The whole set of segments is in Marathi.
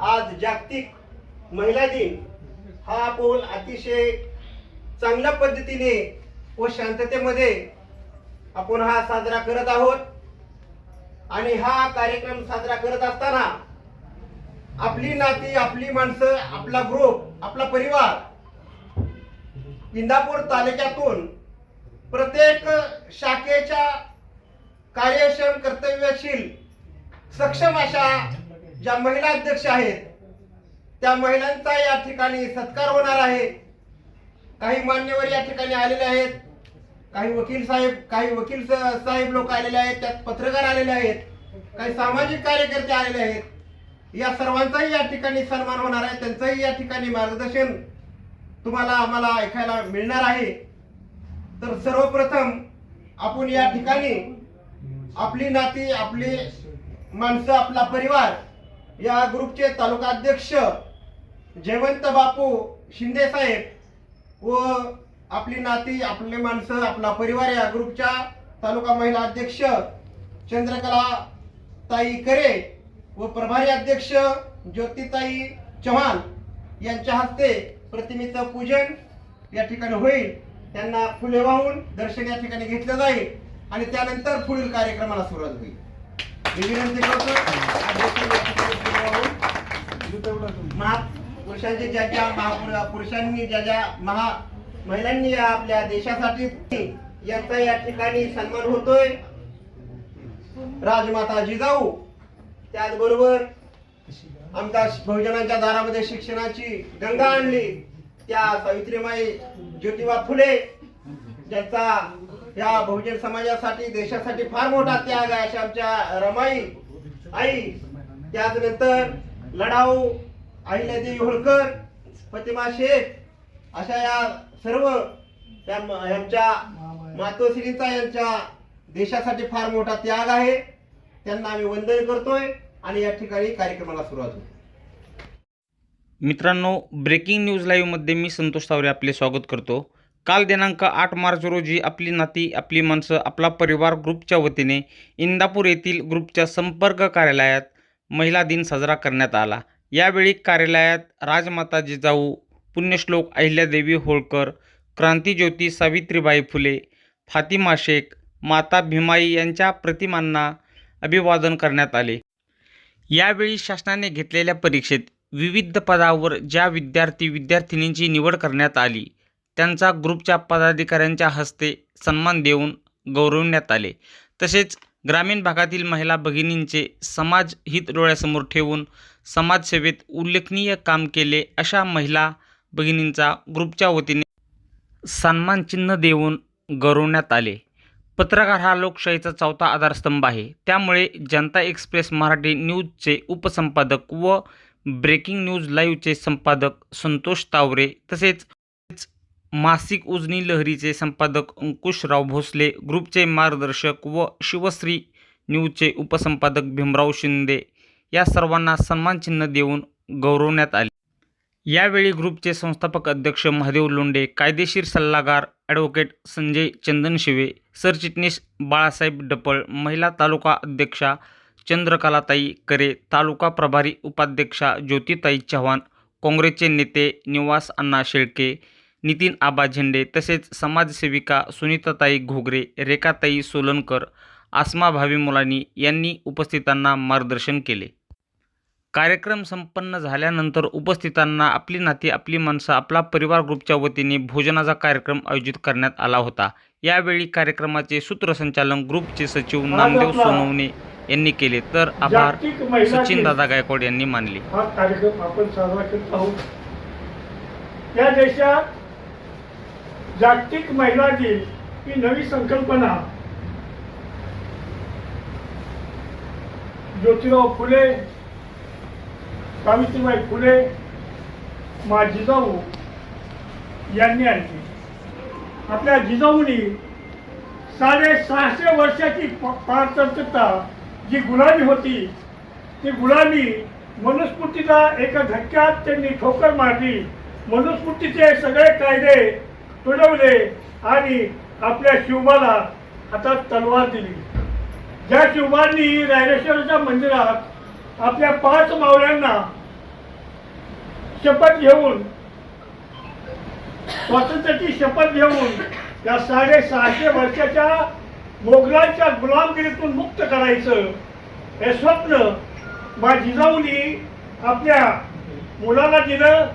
आज जागतिक महिला दिन. हा आपण अतिशय चांगल्या पद्धतीने व शांततेमध्ये आपण हा साजरा करत आहोत. आणि हा कार्यक्रम साजरा करत असताना आपली नाती आपली माणसं आपला ग्रुप आपला परिवार इंदापूर तालुक्यातून प्रत्येक शाखेच्या कार्यक्षम कर्तव्यशील सक्षम अशा ज्या महिला अध्यक्ष आहेत त्या महिलांचा या ठिकाणी सत्कार होणार आहे. काही मान्यवर या ठिकाणी आलेले आहेत. काही वकील साहेब काही वकील स- साहेब लोक आलेले आहेत त्यात पत्रकार आलेले आहेत काही सामाजिक कार्यकर्ते आलेले आहेत. या सर्वांचाही या ठिकाणी सन्मान होणार आहे. त्यांचंही या ठिकाणी मार्गदर्शन तुम्हाला आम्हाला ऐकायला मिळणार आहे. तर सर्वप्रथम आपण या ठिकाणी आपली नाती आपली माणसं आपला परिवार या ग्रुपचे तालुका अध्यक्ष जयवंत बापू शिंदे साहेब व आपली नाती आपले माणसं आपला परिवार या ग्रुपच्या तालुका महिला अध्यक्ष चंद्रकला ताई करे व प्रभारी अध्यक्ष ज्योतिताई चव्हाण यांच्या हस्ते प्रतिमेचं पूजन या ठिकाणी होईल. त्यांना फुले वाहून दर्शन या ठिकाणी घेतलं जाईल आणि त्यानंतर पुढील कार्यक्रमाला सुरुवात होईल. विनंती करतो. अध्यक्षांनी महापुरुषांचे ज्या ज्या महापुरुषांनी ज्या ज्या महा महिलांनी या आपल्या देशासाठी यांचा या ठिकाणी सन्मान होतोय. राजमाता जिजाऊ त्याचबरोबर आमच्या बहुजनांच्या दारामध्ये शिक्षणाची गंगा आणली. त्या सावित्रीमाई ज्योतिबा फुले ज्यांचा या बहुजन समाजासाठी देशासाठी फार मोठा त्याग आहे अशा आमच्या रमाई आई त्याचनंतर लढाऊ अहिल्यादेवी होळकर प्रतिमा शेख अशा या सर्व त्या यांच्या मातोश्रीचा यांच्या देशासाठी फार मोठा त्याग आहे. त्यांना आम्ही वंदन करतोय आणि या ठिकाणी कार्यक्रमाला सुरुवात होईल मित्रांनो ब्रेकिंग न्यूज लाईव्हमध्ये मी संतोष तावरे आपले स्वागत करतो. काल दिनांक आठ मार्च रोजी आपली नाती आपली माणसं आपला परिवार ग्रुपच्या वतीने इंदापूर येथील ग्रुपच्या संपर्क कार्यालयात महिला दिन साजरा करण्यात आला. यावेळी कार्यालयात राजमाता जिजाऊ पुण्यश्लोक अहिल्यादेवी होळकर क्रांतीज्योती सावित्रीबाई फुले फातिमा शेख माता भीमाई यांच्या प्रतिमांना अभिवादन करण्यात आले. यावेळी शासनाने घेतलेल्या परीक्षेत विविध पदावर ज्या विद्यार्थी विद्यार्थिनींची निवड करण्यात आली त्यांचा ग्रुपच्या पदाधिकाऱ्यांच्या हस्ते सन्मान देऊन गौरवण्यात आले. तसेच ग्रामीण भागातील महिला भगिनींचे समाज हित डोळ्यासमोर ठेवून समाजसेवेत उल्लेखनीय काम केले अशा महिला भगिनींचा ग्रुपच्या वतीने सन्मानचिन्ह देऊन गौरवण्यात आले. पत्रकार हा लोकशाहीचा चौथा आधारस्तंभ आहे. त्यामुळे जनता एक्सप्रेस मराठी न्यूजचे उपसंपादक व ब्रेकिंग न्यूज लाईव्हचे संपादक संतोष तावरे तसेच मासिक उजनी लहरीचे संपादक अंकुशराव भोसले ग्रुपचे मार्गदर्शक व शिवश्री न्यूजचे उपसंपादक भीमराव शिंदे या सर्वांना सन्मानचिन्ह देऊन गौरवण्यात आले. यावेळी ग्रुपचे संस्थापक अध्यक्ष महादेव लोंडे कायदेशीर सल्लागार ॲडव्होकेट संजय चंदनशिवे सरचिटणीस बाळासाहेब डपळ महिला तालुका अध्यक्षा चंद्रकलाताई करे तालुका प्रभारी उपाध्यक्षा ज्योतिताई चव्हाण काँग्रेसचे नेते निवास अण्णा शेळके नितीन आबा झेंडे तसेच समाजसेविका सुनीताताई घोगरे रेखाताई सोलनकर आसमा भावी मुलानी यांनी उपस्थितांना मार्गदर्शन केले. कार्यक्रम संपन्न झाल्यानंतर उपस्थितांना आपली नाती आपली माणसं आपला परिवार ग्रुपच्या वतीने भोजनाचा कार्यक्रम आयोजित करण्यात आला होता. यावेळी कार्यक्रमाचे सूत्रसंचालन ग्रुपचे सचिव नामदेव सोनवणे यांनी केले. तर आभार. सचिन दादा गायकवाड यांनी मानले. हा कार्यक्रम आपण साजरा करत आहोत. या देशात जागतिक महिला दिन ही नवी संकल्पना. ज्योतिराव फुले सावित्रीबाई फुले मा जिजाऊ यांनी आणली. आपल्या जिजाऊनी साडेसहाशे वर्षाची पारतंत्रता जी गुलामी होती ती गुलामी मनुस्मृतीला एका धक्क्यात त्यांनी ठोकर मारली. मनुस्मृतीचे सगळे कायदे तुडवले आणि आपल्या शिवबाला हातात तलवार दिली. ज्या शिवबांनी रायरेश्वराच्या मंदिरात आपल्या पाच मावळ्यांना शपथ घेऊन स्वातंत्र्याची शपथ घेऊन या साडेसहाशे वर्षाच्या मोगलांच्या गुलामगिरीतून मुक्त करायचं हे स्वप्न मा जिजाऊनी आपल्या मुलाला दिलं.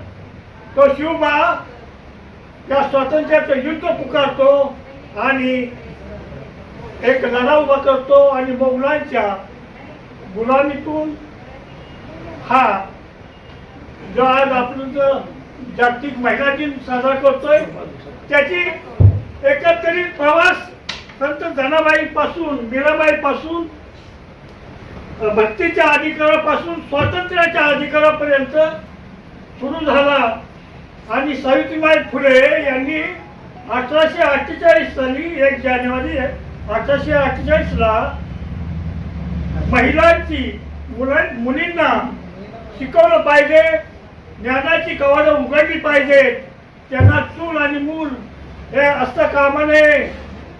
तो शिवबा त्या स्वातंत्र्याचं युद्ध पुकारतो आणि एक लढा उभा करतो आणि मोगलांच्या गुलामीतून हा जो आज आपण जागतिक महिला दिन साजरा करतोय त्याची एकत्रित प्रवास संत धनाबाई पासून मीराबाई पासून भक्तीच्या अधिकारापासून स्वातंत्र्याच्या अधिकारापर्यंत सुरू झाला. आणि सावित्रीबाई फुले यांनी अठराशे अठ्ठेचाळीस साली एक जानेवारी अठराशे अठ्ठेचाळीसला महिलांची मुला मुलींना शिकवलं पाहिजे ज्ञानाची कवाडं उघडली पाहिजे त्यांना चूल आणि मूल हे असता कामा नये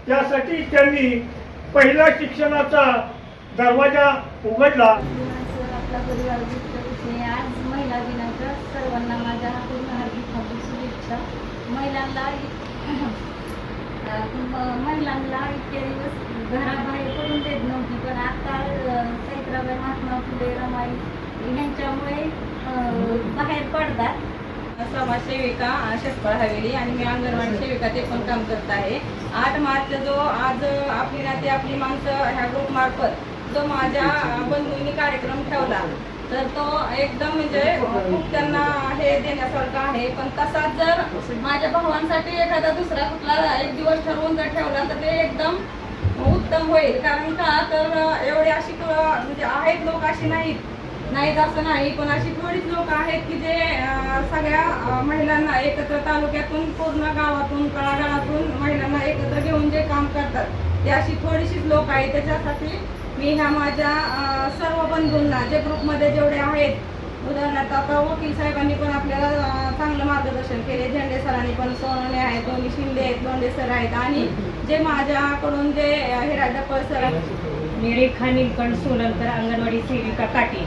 त्यासाठी त्यांनी पहिला शिक्षणाचा दरवाजा उघडला. आज महिला दिनाचा सर्वांना माझ्या शुभेच्छा महिलांना महिलांना इतके दिवस घराबाहेर पडून देत नव्हती पण आता अं, सावित्रीबाई महात्मा फुले रमाई यांच्यामुळे बाहेर पडतात. समाजसेविका शेतफळ हवेली आणि मी अंगणवाडी सेविका ते पण काम करत आहे. आठ मार्च जो आज आपली नाती आपली माणसं ह्या ग्रुप मार्फत जो माझ्या बंधूंनी कार्यक्रम ठेवला. तर तो एकदम म्हणजे खूप त्यांना हे देण्यासारखं आहे. पण तसाच जर माझ्या भावांसाठी एखादा दुसरा कुठला एक दिवस ठरवून जर ठेवला तर ते एकदम उत्तम होईल. कारण का? तर एवढे अशी म्हणजे आहेत लोक अशी नाहीत. नाहीत असं नाही. पण अशी थोडीच लोक आहेत की जे सगळ्या महिलांना एकत्र तालुक्यातून पूर्ण गावातून तळागाळातून महिलांना एकत्र घेऊन जे काम करतात ते अशी थोडीशीच लोक आहेत. त्याच्यासाठी मी ह्या माझ्या सर्व बंधूंना जे ग्रुपमध्ये जेवढे आहेत उदाहरणार्थ आता वकील साहेबांनी पण आपल्याला चांगलं मार्गदर्शन केले. झेंडे सरांनी पण सोनवणे आहेत दोन्ही शिंदे आहेत दोंडे सर आहेत. आणि जे माझ्याकडून जे अं, हिरा सर मी रेखा नीलकंठ सोलंकर अंगणवाडी सेविका काटे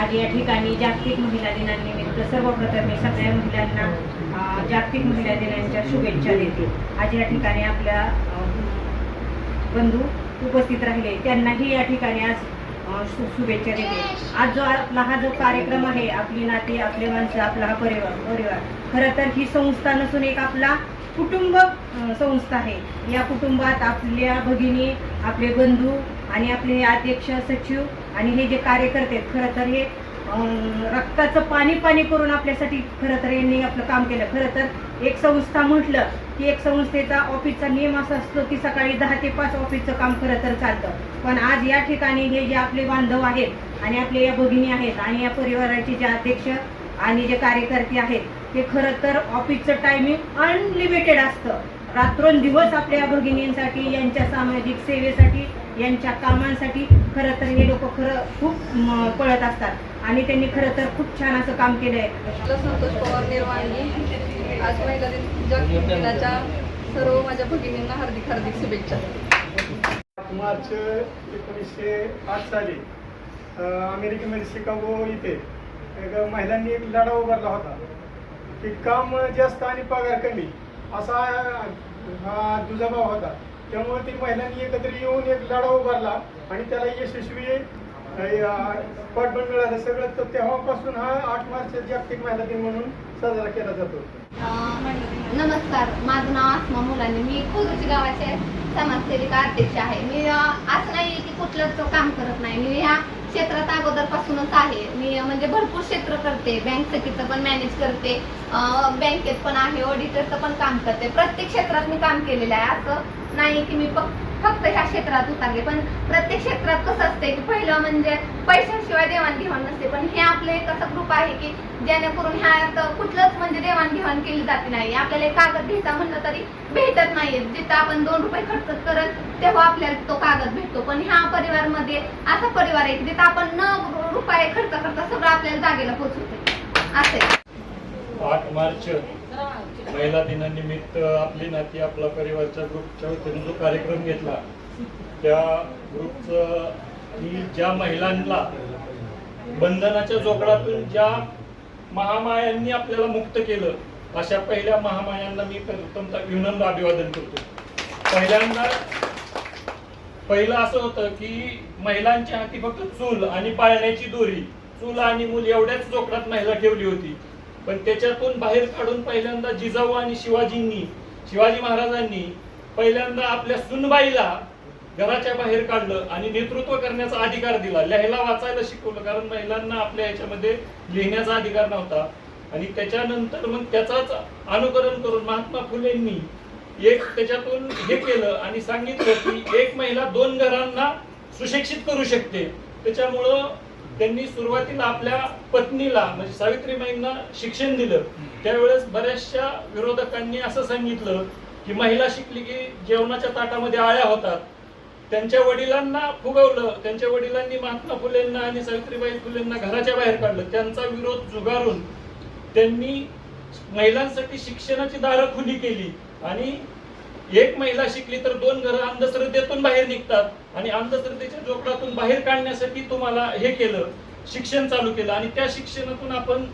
आज या ठिकाणी जागतिक महिला दिनानिमित्त सर्वप्रथम मी सगळ्या महिलांना जागतिक महिला दिनाच्या शुभेच्छा देते. आज या ठिकाणी आपल्या बंधू उपस्थित राहिले. त्यांनाही या ठिकाणी आज शुभेच्छा देते. आज जो आपला हा जो कार्यक्रम आहे आपली नाती आपले माणसं आपला हा परिवार परिवार खरं तर ही संस्था नसून एक आपला कुटुंब संस्था आहे. या कुटुंबात आपल्या भगिनी आपले बंधू आणि आपले हे अध्यक्ष सचिव आणि हे जे कार्यकर्ते आहेत खरं तर हे रक्ताचं पाणी पाणी करून आपल्यासाठी खरं तर यांनी आपलं काम केलं. खरं तर एक संस्था म्हटलं की एक संस्थेचा ऑफिसचा नियम असा असतो की सकाळी दहा ते पाच ऑफिसचं काम खरं तर चालतं. पण आज या ठिकाणी हे जे आपले बांधव आहेत आणि आपले या भगिनी आहेत आणि या परिवाराचे जे अध्यक्ष आणि जे कार्यकर्ते आहेत ते खरं तर ऑफिसचं टायमिंग अनलिमिटेड असतं. रात्रोन दिवस आपल्या भगिनींसाठी यांच्या सामाजिक सेवेसाठी यांच्या कामांसाठी खरं तर हे लोक खरं खूप पळत असतात. आणि त्यांनी खरं तर खूप छान असं काम केलं आहे आपलं संतोष पवार निर्वाणी आज महिला दिनाच्या सर्व माझ्या भगिनींना हार्दिक हार्दिक शुभेच्छा. मार्च एकोणीसशे आठ साली अमेरिकेमध्ये शिकागो इथे एक महिलांनी एक लढा उभारला होता. की काम जास्त आणि पगार कमी असा हा दुजाभाव होता. त्यामुळे ती महिलांनी एकत्र येऊन एक लढा उभारला आणि त्याला यशस्वी अ, पाठबळ मिळालं. सगळं तर तेव्हापासून हा आठ मार्च जागतिक महिला दिन म्हणून साजरा केला जातो. नमस्कार. माझं नाव आसमा मुलांनी. मी खुर्ची गावाचे समाजसेविका अध्यक्ष आहे. मी असं नाही की कुठलंच काम करत नाही. मी ह्या क्षेत्रात अगोदरपासूनच आहे. मी म्हणजे भरपूर क्षेत्र करते. बँक सखीचं पण मॅनेज करते. बँकेत पण आहे. ऑडिटरचं पण काम करते. प्रत्येक क्षेत्रात मी काम केलेलं आहे. असं नाही की मी फक्त फक्त ह्या क्षेत्रात उतरले. पण प्रत्येक क्षेत्रात कसं असते की पहिलं म्हणजे पैशांशिवाय देवाणघेवाण नसते. पण हे आपलं एक असं ग्रुप आहे की जेणेकरून ह्यात कुठलंच म्हणजे देवाणघेवाण केली जाते नाही. आपल्याला एक कागद घ्यायचा म्हणलं तरी भेटत नाहीये. जिथं आपण दोन रुपये खर्च करत तेव्हा आपल्याला तो कागद भेटतो. पण ह्या परिवारमध्ये असा परिवार आहे की जिथं आपण न रुपये खर्च करता सगळं आपल्याला जागेला पोहोचवते असे आठ मार्च महिला दिनानिमित्त आपली नाती आपला परिवारच्या ग्रुपच्या वतीने जो कार्यक्रम घेतला त्या ग्रुपचं की ज्या महिलांना बंधनाच्या जोगडातून ज्या महामायांनी आपल्याला मुक्त केलं अशा पहिल्या महामायांना मी प्रथमतः विनम्र अभिवादन करतो. पहिल्यांदा पहिलं असं होतं की महिलांच्या हाती फक्त चूल आणि पाळण्याची दोरी चूल आणि मूल एवढ्याच जोकडात महिला ठेवली होती पण त्याच्यातून बाहेर काढून पहिल्यांदा जिजाऊ आणि शिवाजींनी शिवाजी महाराजांनी पहिल्यांदा आपल्या सुनबाईला घराच्या बाहेर काढलं आणि नेतृत्व करण्याचा अधिकार दिला. लिहायला वाचायला शिकवलं कारण महिलांना आपल्या याच्यामध्ये लिहिण्याचा अधिकार नव्हता. आणि त्याच्यानंतर मग त्याचाच अनुकरण करून महात्मा फुलेंनी एक त्याच्यातून हे केलं आणि सांगितलं की एक महिला दोन घरांना सुशिक्षित करू शकते. त्याच्यामुळं त्यांनी सुरुवातीला आपल्या पत्नीला म्हणजे सावित्रीबाईंना शिक्षण दिलं. त्यावेळेस बऱ्याचशा विरोधकांनी असं सांगितलं की महिला शिकली की जेवणाच्या ताटामध्ये आळ्या होतात. त्यांच्या वडिलांना फुगवलं. त्यांच्या वडिलांनी महात्मा फुलेंना आणि सावित्रीबाई फुलेंना घराच्या बाहेर काढलं. त्यांचा विरोध जुगारून त्यांनी महिलांसाठी शिक्षणाची दारं खुली केली आणि एक महिला शिकली तर दोन घरं अंधश्रद्धेतून बाहेर निघतात. आणि अंधश्रद्धेच्या जोपडातून बाहेर काढण्यासाठी तुम्हाला हे केलं शिक्षण चालू केलं. आणि त्या शिक्षणातून आपण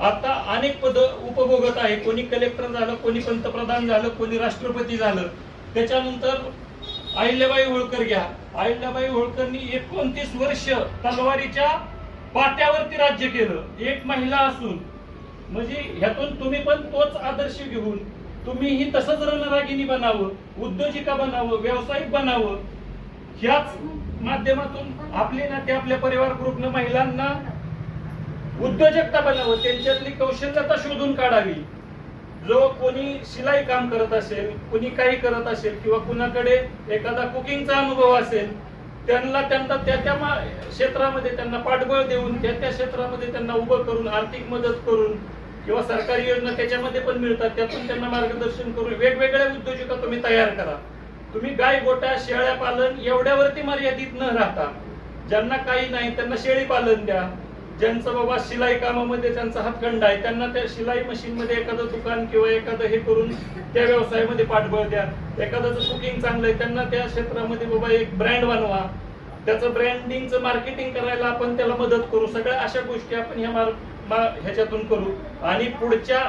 आता अनेक पद उपभोगत आहे. कोणी कलेक्टर झालं कोणी पंतप्रधान झालं कोणी राष्ट्रपती झालं. त्याच्यानंतर अहिल्याबाई होळकर घ्या. अहिल्याबाई होळकरनी एकोणतीस वर्ष तलवारीच्या पाट्यावरती राज्य केलं. एक महिला असून. म्हणजे ह्यातून तुम्ही पण तोच आदर्श घेऊन तुम्हीही तसंच रणरागिनी बनावं उद्योजिका बनावं व्यावसायिक बनावं. ह्याच माध्यमातून आपले ना ते आपल्या परिवार ग्रुपनं महिलांना उद्योजकता बनावं त्यांच्यातली कौशल्यता शोधून काढावी. जो कोणी शिलाई काम करत असेल कोणी काही करत असेल किंवा कुणाकडे एखादा कुकिंगचा अनुभव असेल त्यांना त्यांना त्या त्या मा- क्षेत्रामध्ये त्यांना पाठबळ देऊन त्या त्या क्षेत्रामध्ये त्यांना उभं करून आर्थिक मदत करून किंवा सरकारी योजना त्याच्यामध्ये पण मिळतात त्यातून त्यांना मार्गदर्शन करून वेगवेगळ्या उद्योजका तुम्ही तयार करा. तुम्ही गाय गोट्या शेळ्या पालन एवढ्यावरती मर्यादित न राहता ज्यांना काही नाही त्यांना शेळी पालन द्या. ज्यांचं बाबा शिलाई कामामध्ये त्यांचा हातखंड आहे त्यांना त्या शिलाई मशीन मध्ये एखादं दुकान किंवा एखादं हे करून त्या व्यवसायामध्ये पाठबळ द्या. एखादं कुकिंग चांगलं आहे त्यांना त्या क्षेत्रामध्ये बाबा एक ब्रँड बनवा. त्याचं ब्रँडिंगचं मार्केटिंग करायला आपण त्याला मदत करू. सगळ्या अशा गोष्टी आपण ह्या मार्ग ह्याच्यातून करू. आणि पुढच्या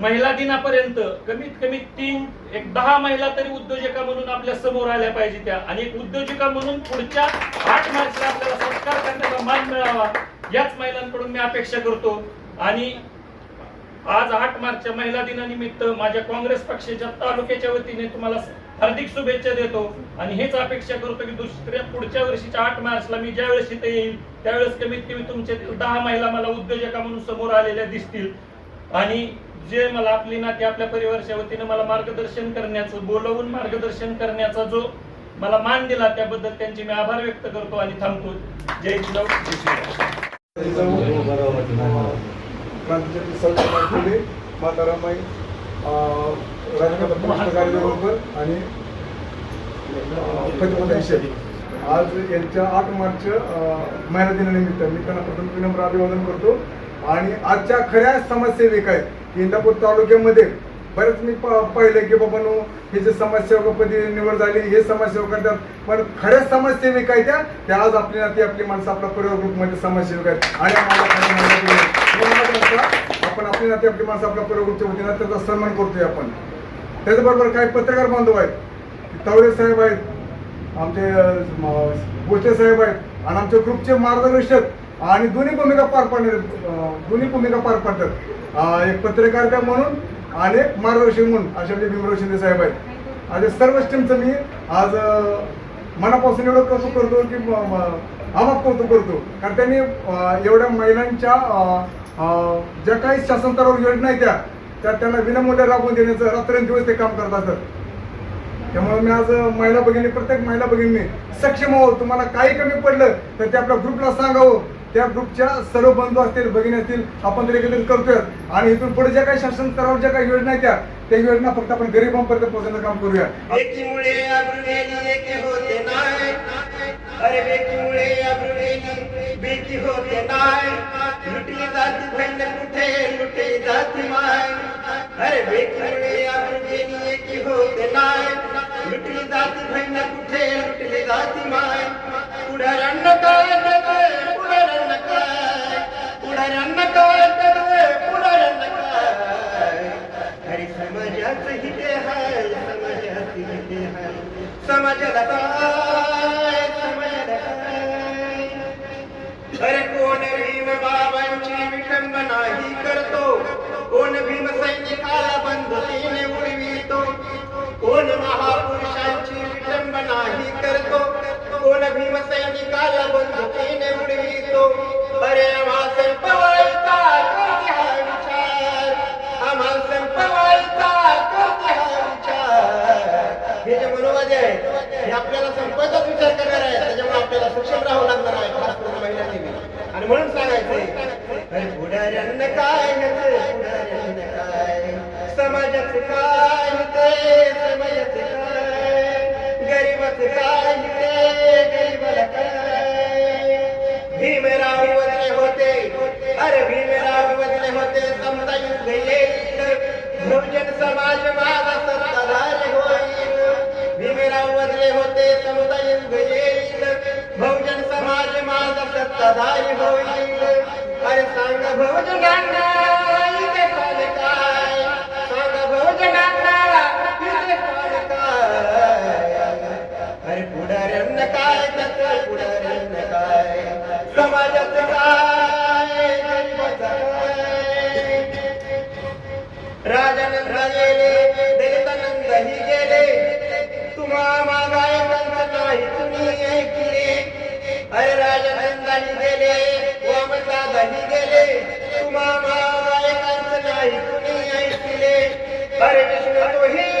महिला दिनापर्यंत कमीत कमी तीन एक दहा महिला तरी उद्योजका म्हणून आपल्यासमोर आल्या पाहिजे त्या. आणि एक उद्योजका म्हणून पुढच्या आठ मार्चला आपल्याला सत्कार करण्याचा मान मिळावा याच महिलांकडून मी अपेक्षा करतो. आणि आज आठ मार्चच्या महिला दिनानिमित्त माझ्या काँग्रेस पक्षाच्या तालुक्याच्या वतीने तुम्हाला हार्दिक शुभेच्छा देतो. आणि हेच अपेक्षा करतो की दुसऱ्या पुढच्या वर्षीच्या आठ मार्चला मी ज्या वेळेस इथे येईल त्यावेळेस कमीत कमी तुमच्यातील दहा महिला मला उद्योजका म्हणून समोर आलेल्या दिसतील. आणि जे मला आपली नाती आपल्या परिवाराच्या वतीने मला मार्गदर्शन करण्याचं बोलवून मार्गदर्शन करण्याचा जो मला मान दिला त्याबद्दल त्यांचे मी आभार व्यक्त करतो आणि थांबतो. जय जिजाऊ जय श्रीराम क्रांतीचे आणि शेख आज यांच्या आठ मार्च अं, महिला दिनानिमित्त मी त्यांना प्रथम विनम्र अभिवादन करतो. आणि आजच्या खऱ्या समाजसेविक आहेत इंदापूर तालुक्यामध्ये बरेच मी पाहिलं की बाबा नो हे जे समाजसेवकपदी निवड झाली हे समाजसेवक करतात. पण खऱ्या समाजसेविका आहेत त्या त्या आज आपली नाती आपली माणसं आपला परिवार ग्रुपमध्ये समाजसेवक आहेत. आणि आम्हाला आपण आपली नाती आपली माणसं आपल्या परिवार ग्रुपच्या वतीनं त्याचा सन्मान करतोय आपण. त्याचबरोबर काही पत्रकार बांधव आहेत. तावडे साहेब आहेत. आमचे अं, साहेब आहेत. आणि आमच्या ग्रुपचे मार्गदर्शक आणि दोन्ही भूमिका पार पाडणार दोन्ही भूमिका पार पाडतात. एक पत्रकारिता म्हणून आणि एक मार्गदर्शक म्हणून असे आमचे भीमराव शिंदे साहेब आहेत. आणि सर्व टीमचं मी आज मनापासून एवढं कौतुक करतो की म- करतो कौतुक करतो. कारण त्यांनी एवढ्या महिलांच्या ज्या काही शासन स्तरावर योजना आहेत त्या त्या त्यांना विनामूल्य राबवून देण्याचं रात्रंदिवस ते काम करत असतात. त्यामुळे मी आज महिला भगिनी प्रत्येक महिला भगिनी सक्षम आहोत तुम्हाला काही कमी पडलं तर ते आपल्या ग्रुपला सांगावं. त्या ग्रुपच्या सर्व बंधू असतील भगिनी असतील आपण तरी एकत्रित करतोय. आणि इथून पुढे ज्या काही शासन स्तरावर ज्या काही योजना आहेत त्या त्या योजना फक्त आपण गरिबांपर्यंत पोहोचण्याचं काम करूया. एकीमुळे अब्रुवेली एके होते नाय अरे हिते हाय. हिते हाय समाजाला काय समाजाला काय अरे कोण भीम बाबांची विटंबना ही करतो? कोण भीम सैनिकाला बंधुकीने उडवितो? कोण महापुरुषांची विटंबना ही करतो? कोण भीम सैनिकाला बंधुकीने उडवितो? अरे आम्हा हे जे आहेत हे आपल्याला संपवायचाच विचार करणार आहे. त्याच्यामुळे आपल्याला सक्षम राहावं लागणार आहे खास करून महिलांनी बी. आणि म्हणून सांगायचंय अरे पुढाऱ्यांना काय ह्याचं? पुढाऱ्यांना काय? समाजाचं काय ते समाजाचं काय? गरीबाचं काय ते गरीबाला काय? भीमराव बदले होते. अरे भीमराव बदले होते. समजा युद्ध येईल बहुजन समाज माझा सत्ताधारी भीमराव होते समुदाय युद्ध येईल बहुजन समाज माझा सत्ताधारी होईल. अरे सांग बहुजनांना इथे काय? सांग बहुजनांना इथे काय? अरे पुढाऱ्यांना काय? त्याचं पुढाऱ्यांना काय? समाजाचं काय? गेले तुम्हा नाही तुम्ही ऐकले अरे राजानंदाही गेले वामनदादाही गेले तुम्हा मागायकांचं नाही तुम्ही ऐकले अरे विष्णू तोही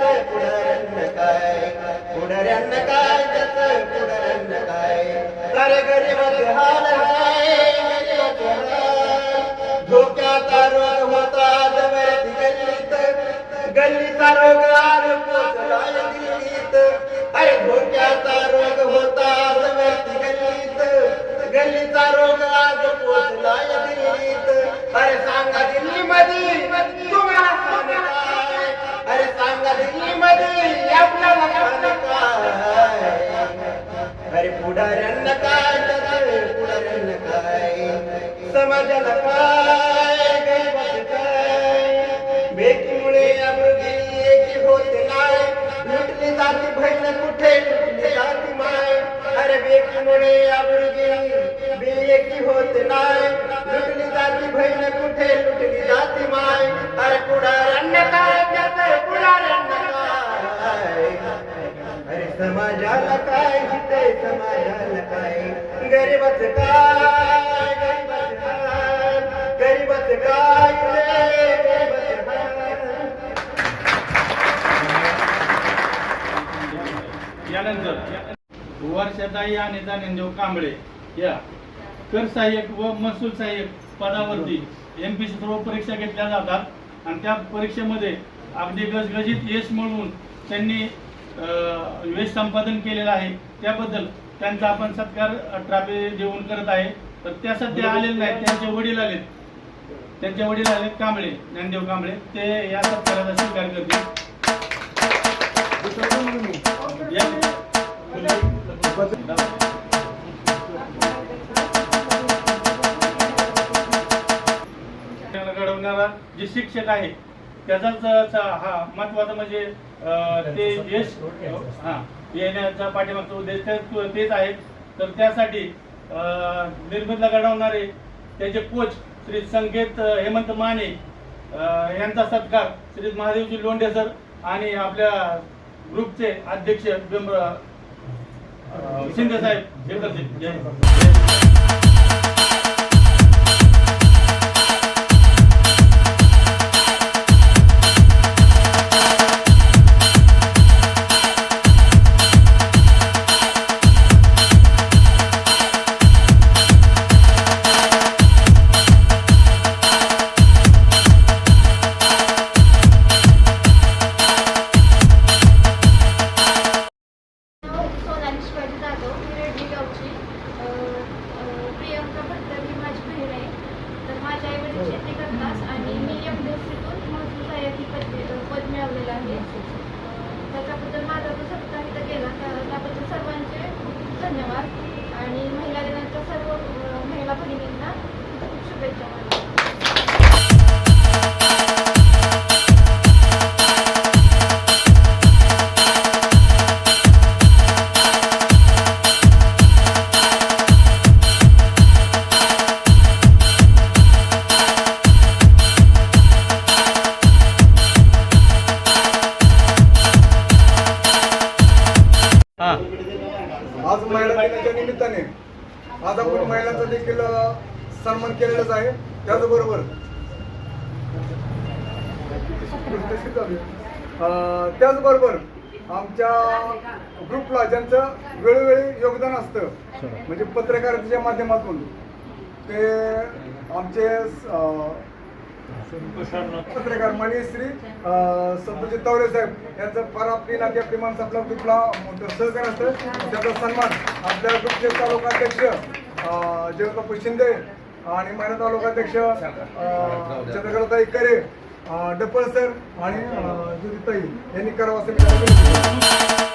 त्याचं पुढरन्न काय पुढाऱ्यांना काय त्याच पुढरन्न काय. अरे गरीबाचे हाल हाय धोक्याचा रोग होता जवळती गल्लीत गल्लीचा रोग आर पोचला दिल्लीत समाजाला काय हिते समाजाला काय? गरीबच काय गरीबच काय? यानंतर वर्षाताई आणि दानंदेव कांबळे या. कर सहाय्यक व महसूल सहाय्यक पदावरती एम पी सर्व परीक्षा घेतल्या जातात. आणि त्या परीक्षेमध्ये अगदी गजगजित यश मिळवून त्यांनी यश संपादन केलेलं आहे त्याबद्दल त्यांचा आपण सत्कार ट्रॉफी देऊन करत आहे. तर त्यासाठी आलेले नाहीत त्यांचे वडील आलेत. त्यांचे वडील आलेत कांबळे ज्ञानदेव कांबळे. ते या सत्काराचा स्वीकार करतील. घडवणारा जे शिक्षक आहे त्याचाच हा महत्त्वाचा म्हणजे ते यश हा येण्याचा पाठीमागचा उद्देश तेच आहे. तर त्यासाठी निर्मितला घडवणारे त्याचे कोच श्री संकेत हेमंत माने यांचा सत्कार श्री महादेवजी लोंढे सर आणि आपल्या ग्रुपचे अध्यक्ष बिंब शिंदे साहेब हे करतील. जय त्याचबरोबर आमच्या ग्रुपला ज्यांचं वेळोवेळी योगदान असतं म्हणजे पत्रकारितेच्या माध्यमातून ते आमचे पत्रकार माननीय श्री अ, संतोषी साहेब यांचं फार आपली नाती आपली माणसं आपल्या ग्रुपला मोठं सहकार्य असतं. त्याचा सन्मान आपल्या ग्रुपचे तालुकाध्यक्ष जयप्रभू शिंदे आणि महिला तालुकाध्यक्ष अ, चंद्रकलाताई करे डप्पल सर आणि ज्योतिताई यांनी करावं असं